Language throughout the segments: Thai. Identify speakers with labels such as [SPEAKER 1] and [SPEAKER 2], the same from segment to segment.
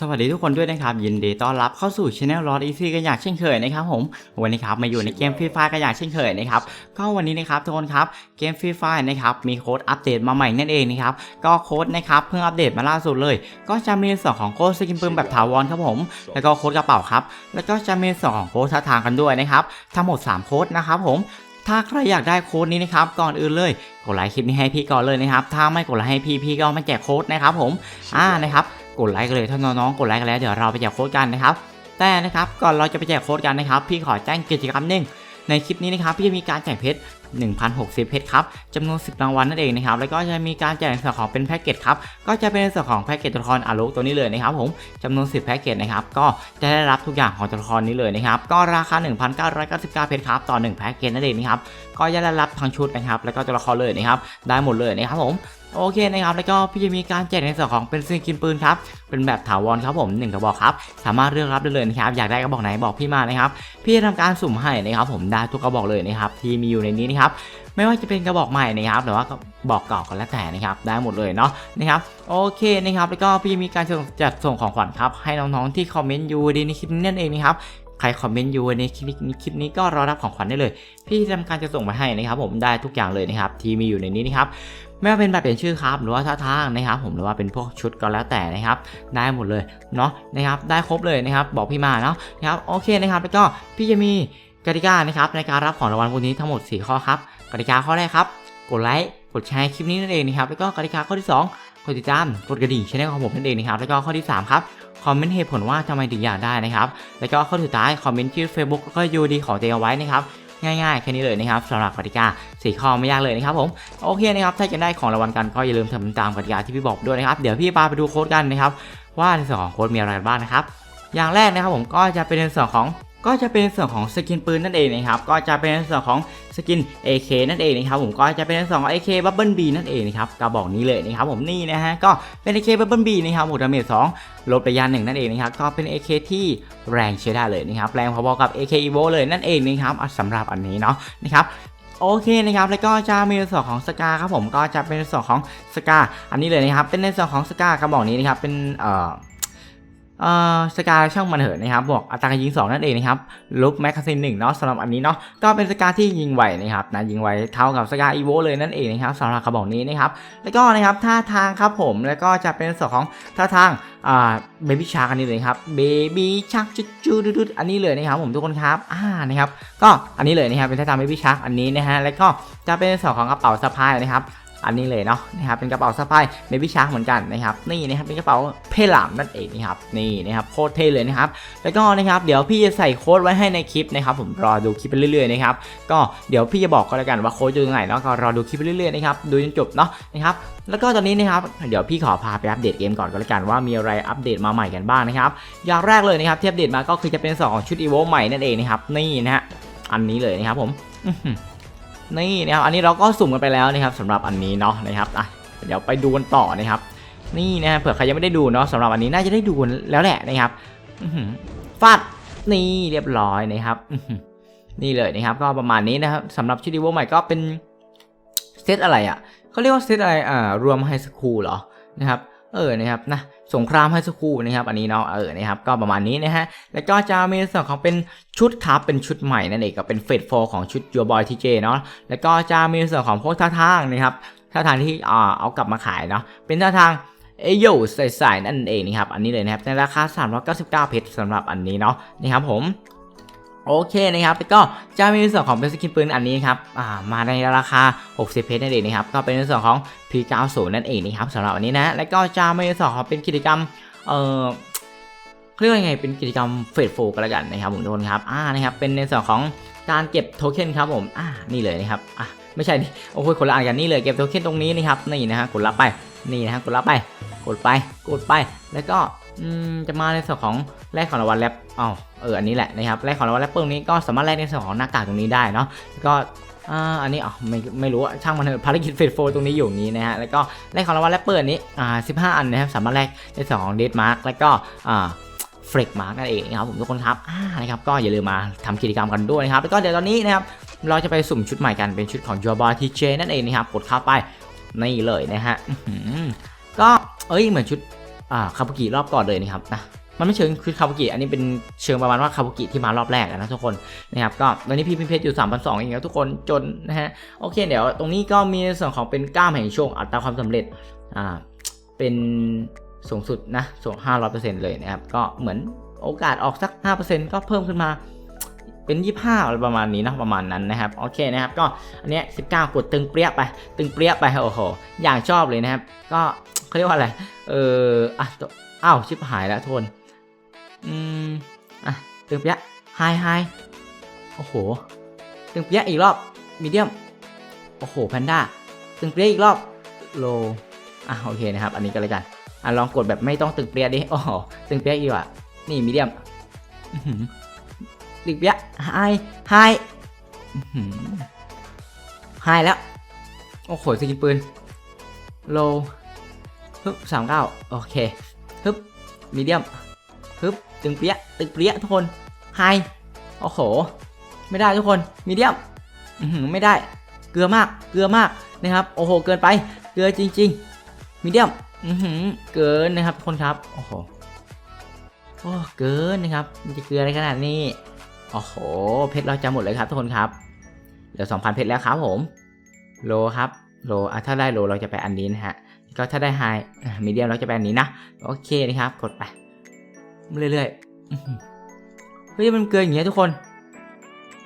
[SPEAKER 1] สวัสดีทุกคนด้วยนะครับ ยินดีต้อนรับเข้าสู่ช anel ลอ d อีซี่กันอย่างเช่นเคยนะครับผมวันนี้ครับมาอยู่ในเกมฟรีไฟกันอย่างเช่นเคยนะครับก็วันนี้นะครับทุกคนครับเกมฟรีไฟนะครับมีโค้ดอัปเดตมาใหม่นั่นเองนะครับก็โค้ดนะครับเพิ่งอัปเดตมาล่าสุดเลย ก็จะมีส่วนของโค้ดสกินปืนแบบถาวรครับผมแล้วก็โค้ดกระเป๋าครับแล้วก็จะมีส่วนของโค้ดท่าทางกันด้วยนะครับทั้งหมด 3 โค้ดนะครับผมถ้าใครอยากได้โค้ดนี้นะครับก่อนอื่นเลยกดไลค์คลิปนี้ให้พี่ก่อนเลยนะครับถ้าไม่กดไลค์ให้พี่พี่ก็ไม่แจกโค้ดนะครับผมอ่านะครับ กดไลค์กันเลยถ้าน้องๆกดไลค์กันแล้วเดี๋ยวเราไปแจกโค้ดกันนะครับแต่นะครับก่อนเราจะไปแจกโค้ดกันนะครับ พี่ขอแจ้งกิจกรรมหนึ่งในคลิปนี้นะครับพี่จะมีการแจกเพชร 1,060 เพชรครับจำนวน 10 รางวัลนั่นเองนะครับ แล้วก็จะมีการแจกในส่วนของเป็นแพ็กเกจครับ ก็จะเป็นในส่วนของแพ็กเกจตัวละครอารุตัวนี้เลยนะครับผมจำนวน 10 แพ็กเกจนะครับ ก็จะได้รับทุกอย่างของตัวละครนี้เลยนะครับ ก็ราคา 1,999 เพชรครับ ต่อ 1 แพ็กเกจนั่นเองนะครับ ก็จะได้รับทั้งชุดนะครับ แล้วก็ตัวละครเลยนะครับ ได้หมดเลยนะครับผม โอเคนะครับแล้วก็พี่จะมีการแจกในส่วนของเป็นสกินปืนครับเป็นแบบถาวรครับผม1กระบอกครับสามารถเลือกรับได้เลยนะครับอยากได้กระบอกไหนบอกพี่มานะครับพี่จะทำการสุ่มให้นะครับผมได้ทุกกระบอกเลยนะครับที่มีอยู่ในนี้นะครับไม่ว่าจะเป็นกระบอกใหม่นะครับหรือว่ากระบอกเก่าก็แล้วแต่นะครับได้หมดเลยเนาะนะครับโอเคนะครับแล้วก็พี่มีการจัดส่งของขวัญครับให้น้องๆที่คอมเมนต์อยู่ดีในคลิปนี้นั่นเองนะครับ ใครคอมเมนต์อยู่ในคลิปนี้คลิปนี้ก็รอรับของขวัญได้เลย พี่จะทำการจะส่งไปให้นะครับผมได้ทุกอย่างเลยนะครับที่มีอยู่ในนี้นะครับไม่ว่าเป็นแบบเปลี่ยนชื่อครับหรือว่าท่าทางนะครับผมหรือว่าเป็นพวกชุดก็แล้วแต่นะครับได้หมดเลยเนาะนะครับได้ครบเลยนะครับบอกพี่มาเนาะนะครับโอเคนะครับแล้วก็พี่จะมีกติกานะครับในการรับของรางวัลพวกนี้ทั้งหมด 4 ข้อครับกติกาข้อแรกครับกดไลค์กดแชร์คลิปนี้นั่นเองนะครับแล้วก็กติกาข้อที่ 2 กดติดตามกดกระดิ่งช่องของผมนั่นเองนะครับแล้วก็ข้อที่ 3 ครับ คอมเมนต์เหตุผลว่าทำไมถึงอยากได้นะครับ แล้วก็ข้อสุดท้ายคอมเมนต์ชื่อ Facebook แล้วก็ UD ของตัวเองเอาไว้นะครับง่ายๆแค่นี้เลยนะครับสำหรับกติกาสี่ข้อไม่ยากเลยนะครับผมโอเคนะครับถ้าจะได้ของรางวัลกันก็อย่าลืมทำตามกติกาที่พี่บอกด้วยนะครับเดี๋ยวพี่พาไปดูโค้ดกันนะครับว่าในส่วนของโค้ดมีอะไรบ้างนะครับอย่างแรกนะครับผมก็จะเป็นในส่วนของ ก็จะเป็นส่วนของสกินปืนนั่นเองนะครับก็จะเป็นส่วนของสกิน AK นั่นเองนะครับผมก็จะเป็นส่วนของ AK Bubble B นั่นเองนะครับกระบอกนี้เลยนะครับผมนี่นะฮะก็เป็น AK Bubble B นะครับหมดดาเมจ2ลดระยะหนึ่งนั่นเองนะครับก็เป็น AK ที่แรงใช้ได้เลยนะครับแรงพอๆกับ AK Evo เลยนั่นเองนะครับสำหรับอันนี้เนาะนะครับโอเคนะครับแล้วก็จะมีส่วนของสกาครับผมก็จะเป็นส่วนของสกาอันนี้เลยนะครับเป็นในส่วนของสกากระบอกนี้นะครับเป็นเอ่อ สกาช่างมันเถอะนะครับบวกอัตราการยิง 2 นั่นเองนะครับลบแมกกาซีนหนึ่งเนาะสำหรับอันนี้เนาะก็เป็นสกาที่ยิงไวนะครับนะยิงไวเท่ากับสกาอีโวเลยนั่นเองนะครับสำหรับกระบอกนี้นะครับแล้วก็นะครับท่าทางครับผมแล้วก็จะเป็นส่วนของท่าทางอ่าเบบี้ชาร์กอันนี้เลยครับเบบี้ชาร์กจุดจุดจุดอันนี้เลยนะครับผมทุกคนครับอ่านะครับก็อันนี้เลยนะครับเป็นท่าทางเบบี้ชาร์กอันนี้นะฮะแล้วก็จะเป็นส่วนของกระเป๋าสะพายนะครับ อันนี้เลยเนาะนะครับเป็นกระเป๋าสะพายเบบี้ชาร์กเหมือนกันนะครับนี่นะครับเป็นกระเป๋าเพลามนั่นเองนะครับนี่นะครับโคตรเท่เลยนะครับแล้วก็นะครับเดี๋ยวพี่จะใส่โค้ดไว้ให้ในคลิปนะครับผมรอดูคลิปไปเรื่อยๆนะครับก็เดี๋ยวพี่จะบอกก็แล้วกันว่าโค้ดอยู่ตรงไหนเนาะก็รอดูคลิปไปเรื่อยๆนะครับดูจนจบเนาะนะครับแล้วก็ตอนนี้นะครับเดี๋ยวพี่ขอพาไปอัปเดตเกมก่อนก็แล้วกันว่ามีอะไรอัปเดตมาใหม่กันบ้างนะครับอย่างแรกเลยนะครับที่อัปเดตมาก็คือจะเป็นสองชุดอีโวใหม่นั่นเองนะครับนี่นะฮะอันนี้เลยนะครับผม นี่นะครับอันนี้เราก็สุ่มกันไปแล้วนะครับสำหรับอันนี้เนาะนะครับอะเดี๋ยวไปดูกันต่อนะครับ นี่นะฮะเผื่อใครยังไม่ได้ดูเนาะสำหรับอันนี้น่าจะได้ดูแล้วแหละนะครับฟาดนี่เรียบร้อยนะครับนี่เลยนะครับ ก็ประมาณนี้นะครับสำหรับชิดิโวใหม่ก็เป็นเซตอะไรอะเขาเรียกว่าเซตอะไรอ่ารวมไฮสคูลเหรอนะครับ เออนะครับนะ สงครามให้สคูลนะครับ อันนี้เนาะเออนะครับก็ประมาณนี้นะฮะแล้วก็จะมีส่วนของเป็นชุดครับเป็นชุดใหม่นั่นเองก็เป็นเฟสโฟของชุดยูบอยทีเจเนาะแล้วก็จะมีส่วนของพวกท่าทางนะครับท่าทางที่อ่าเอากลับมาขายเนาะเป็นท่าทางเอโยใส่ๆนั่นเองนะครับอันนี้เลยนะครับในราคา 399 เพชรสำหรับอันนี้เนาะนะครับผม โอเคนะครับแล้วก็จะมีส่วนของเป็นสกินปืนอันนี้ครับอ่ามาในราคา 60 เพชรนั่นเองนะครับ ก็เป็นในส่วนของ P90 นั่นเองนะครับสำหรับอันนี้นะ แล้วก็จะมีส่วนของเป็นกิจกรรม เอ่อเรียกว่าไง เป็นกิจกรรมเฟสโฟกันแล้วกันนะครับผมทุกคนครับ อ่า นะครับ เป็นในส่วนของการเก็บโทเค็นครับผม อ่า นี่เลยนะครับ อะ ไม่ใช่ โอ้โหคนละอันกันนี่เลย เก็บโทเค็นตรงนี้นะครับ นี่นะฮะ กดรับไป นี่นะฮะ กดรับไป กดไป กดไป แล้วก็ จะมาในส่วนของแลกของรางวัลแรปอ๋อเอออันนี้แหละนะครับแลกของรางวัลแรปเปอร์นี้ก็สามารถแลกในส่วนของหน้ากากตรงนี้ได้เนาะก็อ่าอันนี้อ๋อไม่ไม่รู้ช่างมันเถอะภารกิจเฟสโฟตรงนี้อยู่นี้นะฮะแล้วก็แลกของรางวัลแรปเปอร์อันนี้อ่า15อันนะครับสามารถแลกในส่วนของเดดมาร์กแล้วก็อ่าเฟรกมาร์กนั่นเองนะครับผมทุกคนครับอ่านะครับก็อย่าลืมมาทำกิจกรรมกันด้วยนะครับแล้วก็เดี๋ยวตอนนี้นะครับเราจะไปสุ่มชุดใหม่กันเป็นชุดของ Your Boy TJ นั่นเองนะครับกดเข้าไปนี่เลยนะฮะก็เอ้ยเหมือนชุด คาบุกิรอบก่อนเลยนะครับนะมันไม่เชิงคือคาบุกิอันนี้เป็นเชิงประมาณว่าคาบุกิที่มารอบแรกนะทุกคนนะครับก็ตอนนี้พี่พิมเพชรอยู่3 2 0 0เองนะทุกคนจนนะฮะโอเคเดี๋ยวตรงนี้ก็มีส่วนของเป็นก้ามแห่งโชคอัตราความสำเร็จอ่าเป็นสูงสุดนะสูง500%เลยนะครับก็เหมือนโอกาสออกสัก 5%ก็เพิ่มขึ้นมาเป็น 25อะไรประมาณนี้นะประมาณนั้นนะครับโอเคนะครับก็อันเนี้ย19 กดตึงเปรี้ยไปตึงเปรี้ยไปโอ้โหอย่างชอบเลยนะครับก็ เขาเรียกว่าอะไร เอออะอ้าวชิบหายแล้วทน อืม อะ ตึงเปี้ยไฮไฮโอ้โห ตึงเปี้ยอีกรอบมีเดียม โอ้โห แพนด้า ตึงเปี้ยอีกรอบ โล อะ โอเคนะครับ อันนี้ก็เลยกัน อะ ลองกดแบบไม่ต้องตึงเปี้ยดิโอ้โหตึงเปี้ยอีกว่ะ นี่มีเดียมอื้อหือตึกเปียะไฮไฮอื้อหือไฮแล้ว โอ้โหสกินปืน โล ฮึบสามเก้าโอเคฮึบมีเดียมฮึบตึงเปียะตึงเปียะทุกคนไฮโอ้โห ไม่ได้ทุกคนมีเดียมอื้อหือไม่ได้เกลือมากเกลือมากนะครับ โอ้โห เกินไปเกลือจริง ๆ มีเดียมอือหือเกินนะครับทุกคนครับโอ้โหโอ้เกินนะครับมันจะเกลืออะไรขนาดนี้โอ้โห เพชรเราจะหมดเลยครับทุกคนครับเหลือ2,000เพชรแล้วครับผม โลครับ โลอะถ้าได้โลเราจะไปอันนี้นะฮะ ก็ถ้าได้ไฮมีเดียมเราจะไปอันนี้นะ โอเคนะครับ กดไป เรื่อยๆ เฮ้ย มันเกินอย่างเงี้ยทุกคน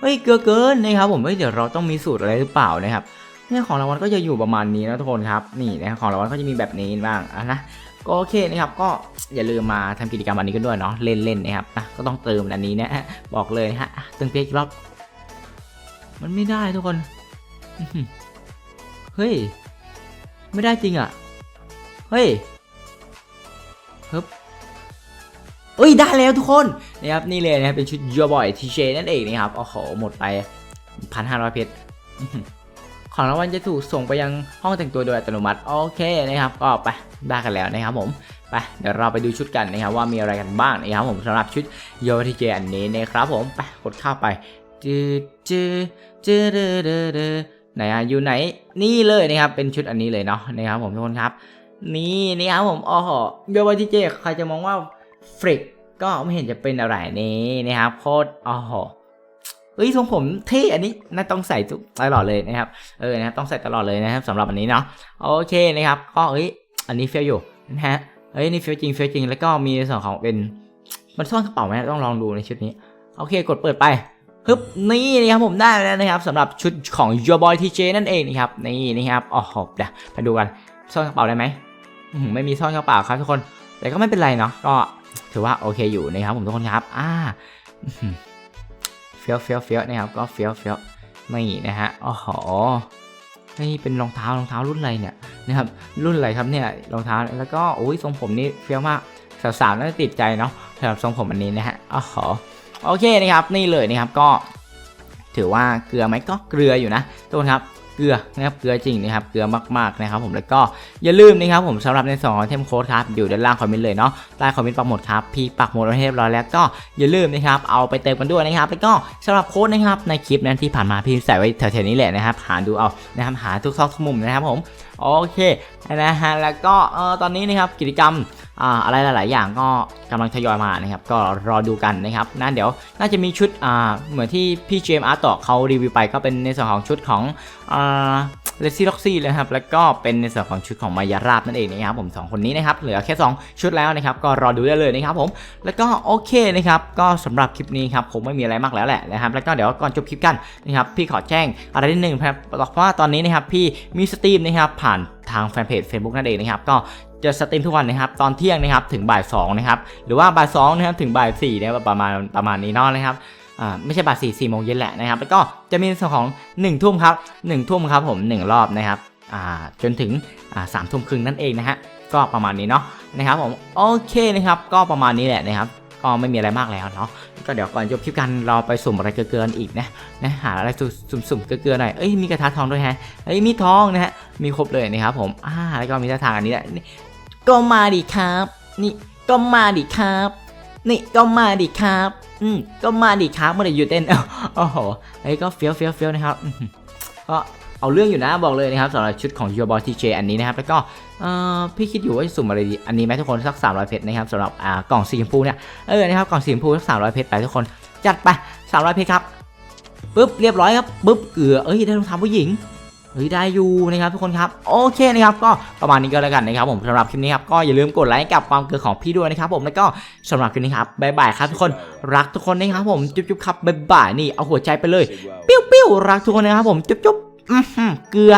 [SPEAKER 1] เฮ้ย เกือเกินนะครับผม เฮ้ย เดี๋ยวเราต้องมีสูตรอะไรหรือเปล่านะครับเนี่ยของรางวัลก็จะอยู่ประมาณนี้นะทุกคนครับ นี่นะของรางวัลก็จะมีแบบนี้บ้างอะนะก็โอเคนะครับก็อย่าลืมมาทำกิจกรรมอันนี้กันด้วยเนาะเล่นๆนะครับนะก็ต้องเติมอันนี้นะฮะบอกเลยฮะตึงเปียกอีกรอบมันไม่ได้ทุกคนเฮ้ย ไม่ได้จริงอะ เฮ้ยฮึบเอ้ยได้แล้วทุกคนนะครับนี่เลยนะครับเป็นชุดยัวบอยทีเชนั่นเองนะครับโอ้โหหมดไปพันห้าร้อยเพชรของรางวัลจะถูกส่งไปยังห้องแต่งตัวโดยอัตโนมัติโอเคนะครับ ก็ไปได้กันแล้วนะครับผมไปเดี๋ยวเราไปดูชุดกันนะครับว่ามีอะไรกันบ้างนะครับผมสำหรับชุดโยทีเจอันนี้นะครับผมไปกดเข้าไปจืดจืดจืดเดอเดอเดอไหนอะอยู่ไหนนี่เลยนะครับเป็นชุดอันนี้เลยเนาะนะครับผมทุกคนครับ นี่นี่ครับผมอ๋อโยทีเจใครจะมองว่าฟริกก็ไม่เห็นจะเป็นอะไรนี่นะครับโคตรอ๋อเฮ้ยทรงผมเท่อันนี้น่าต้องใส่ทุกตลอดเลยนะครับเออนะครับต้องใส่ตลอดเลยนะครับสำหรับอันนี้เนาะโอเคนะครับก็เอ้ยอันนี้เฟี้ยวอยู่นะฮะเอ้ยนี่เฟี้ยวจริงเฟี้ยวจริงแล้วก็มีในส่วนของเป็นมันซ่อนกระเป๋าไหมต้องลองดูในชุดนี้โอเคกดเปิดไปฮึบนี่นะครับผมได้แล้วนะครับสำหรับชุดของ Your Boy TJ นั่นเองนะครับนี่นะครับอ๋อเดี๋ยวไปดูกันซ่อนกระเป๋าได้ไหม ไม่มีซ่อนกระเป๋าครับทุกคน แต่ก็ไม่เป็นไรเนาะ ก็ถือว่าโอเคอยู่นะครับผมทุกคนครับ อ่าเฟี้ยวเฟี้ยวเฟี้ยวนะครับ ก็เฟี้ยวเฟี้ยวนี่นะฮะอ๋อนี่เป็นรองเท้ารองเท้ารุ่นอะไรเนี่ยนะครับ รุ่นอะไรครับเนี่ยรองเท้า แล้วก็โอ้ยทรงผมนี่เฟี้ยวมากสาวๆน่าจะติดใจเนาะสำหรับทรงผมอันนี้นะฮะอ๋อโอเคนะครับ นี่เลยนะครับก็ ถือว่าเกลือไหมก็เกลืออยู่นะทุกคนครับ เกลือนะครับเกลือจริงนะครับเกลือมากๆนะครับผมแล้วก็อย่าลืมนะครับผมสำหรับในส่วนของเทมโค้ดครับอยู่ด้านล่างคอมเมนต์เลยเนาะใต้คอมเมนต์ปักหมดครับพี่ปักหมดไว้ให้เรียบร้อยแล้วก็อย่าลืมนะครับเอาไปเติมกันด้วยนะครับแล้วก็สำหรับโค้ดนะครับในคลิปนั้นที่ผ่านมาพี่ใส่ไว้แถวๆนี้แหละนะครับหาดูเอานะครับหาทุกซอกทุกมุมนะครับผมโอเคนะฮะแล้วก็เออตอนนี้นะครับกิจกรรม อะไรหลาย ๆ อย่างก็กำลังทยอยมานะครับ ก็รอดูกันนะครับนะเดี๋ยวน่าจะมีชุดอ่าเหมือนที่พี่เจมอาร์ต่อเขารีวิวไปก็เป็นในส่วนของชุดของอ่าเลซี่ล็อกซี่เลยครับ แล้วก็เป็นในส่วนของชุดของมายาราบนั่นเองนะครับผมสองคนนี้นะครับ เหลือแค่ 2 ชุดแล้วนะครับ ก็รอดูได้เลยนะครับผม แล้วก็โอเคนะครับ ก็สำหรับคลิปนี้ครับผมไม่มีอะไรมากแล้วแหละนะครับ แล้วก็เดี๋ยวก่อนจบคลิปกันนะครับ พี่ขอแจ้งอะไรนิดนึงครับเพราะว่าตอนนี้นะครับพี่มีสตรีมนะครับผ่านทางแฟนเพจ Facebook นั่นเองนะครับ ก็ จะสตรีมทุกวันนะครับตอนเที่ยงนะครับถึงบ่าย2นะครับหรือว่าบ่าย2นะครับถึงบ่าย4เนี่ยประมาณประมาณนี้นานะครับอ่าไม่ใช่บ่าย4 4โมงเย็นแหละนะครับ แล้วก็จะมีส่วนของ 1 ทุ่มครับ1ทุ่มครับผม 1 รอบนะครับอ่าจนถึงอ่าสามทุ่มครึ่งนั่นเองนะฮะก็ประมาณนี้เนาะนะครับผมโอเคนะครับ ก็ประมาณนี้แหละนะครับก็ไม่มีอะไรมากแล้วเนาะก็เดี๋ยวก่อนจบคลิปกันเราไปสุ่มอะไรเกลืออีกนะนะหาอะไรสุ่มๆเกลือๆหน่อยเอ้ยมีกระทะทองด้วยฮะเอ้ยมีทองนะฮะมีครบเลยนะครับผมอ่าแล้วก็มีท่าทางอันนี้แหละ ก็มาดิครับ นี่ก็มาดิครับ นี่ก็มาดิครับ อืมก็มาดิครับเมื่อไหร่หยุดเต้นโอ้โหไอ้ก็เฟี้ยวเฟี้ยวเฟี้ยวนะครับก็เอาเรื่องอยู่นะบอกเลยนะครับสำหรับชุดของ Your Boy TJ อันนี้นะครับ แล้วก็เอ่อพี่คิดอยู่ว่าจะสุ่มอะไรดีอันนี้ไหมทุกคนสัก 300 เพชรนะครับสำหรับอ่ากล่องสีชมพูเนี่ยเออนะครับกล่องสีชมพูสัก 300 เพชรไปทุกคนจัดไป 300 เพชรครับปุ๊บเรียบร้อยครับปุ๊บเกลือเอ้ยได้รองเท้าผู้หญิง เฮ้ยได้อยู่นะครับทุกคนครับโอเคนะครับก็ประมาณนี้ก็แล้วกันนะครับผมสำหรับคลิปนี้ครับก็อย่าลืมกดไลค์กับความเกลือของพี่ด้วยนะครับผมแล้วก็สำหรับคลิปนี้ครับบ๊ายบายครับทุกคนรักทุกคนนะครับผมจุ๊บๆครับบ๊ายบายนี่เอาหัวใจไปเลย ปิ้วปิ้วรักทุกคนนะครับผมจุ๊บจุ๊บเกลือ